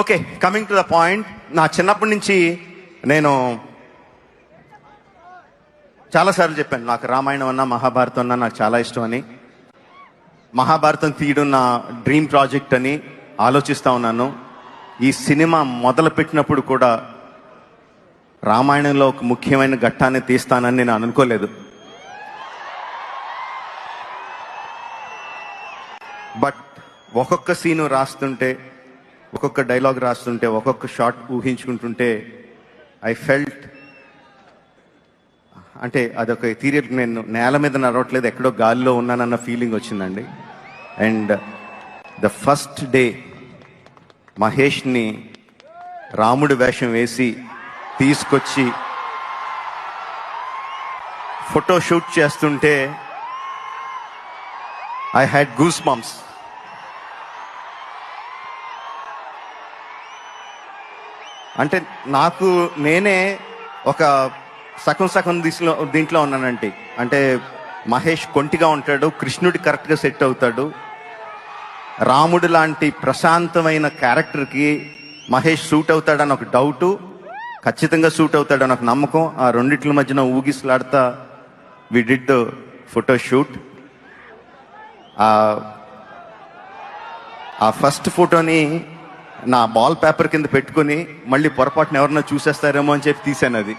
Okay coming to the point నా చిన్నప్పటి నుంచి నేను చాలాసార్లు చెప్పాను నాకు రామాయణం అన్నా మహాభారతం అన్నా నాకు చాలా ఇష్టం అని. మహాభారతం తీయడం నా డ్రీమ్ ప్రాజెక్ట్ అని ఆలోచిస్తూ ఉన్నాను. ఈ సినిమా మొదలుపెట్టినప్పుడు కూడా రామాయణంలో ఒక ముఖ్యమైన ఘట్టాన్ని తీస్తానని నేను అనుకోలేదు. బట్ ఒక్కొక్క సీను రాస్తుంటే ఒక్కొక్క డైలాగ్ రాస్తుంటే ఒక్కొక్క షాట్ ఊహించుకుంటుంటే ఐ ఫెల్ట్ అంటే అదొక ఎథీరియల్ నేను నేల మీద నడవట్లేదు ఎక్కడో గాలిలో ఉన్నానన్న ఫీలింగ్ వచ్చిందండి. అండ్ ద ఫస్ట్ డే మహేష్ని రాముడి వేషం వేసి తీసుకొచ్చి ఫోటో షూట్ చేస్తుంటే ఐ హ్యాడ్ గూస్ బంప్స్ అంటే నాకు నేనే ఒక సగం సగం దిశలో దీంట్లో ఉన్నానండి. అంటే మహేష్ కొంటిగా ఉంటాడు కృష్ణుడి కరెక్ట్గా సెట్ అవుతాడు. రాముడు లాంటి ప్రశాంతమైన క్యారెక్టర్కి మహేష్ సూట్ అవుతాడని ఒక డౌటు ఖచ్చితంగా సూట్ అవుతాడని ఒక నమ్మకం. ఆ రెండిట్ల మధ్యన ఊగిసలాడుతా we did the photo shoot ఆ ఫస్ట్ ఫోటోని నా బాల్ పేపర్ కింద పెట్టుకొని మళ్ళీ పొరపాటున ఎవరన్నా చూసేస్తారేమో అని చెప్పి తీసాను అది.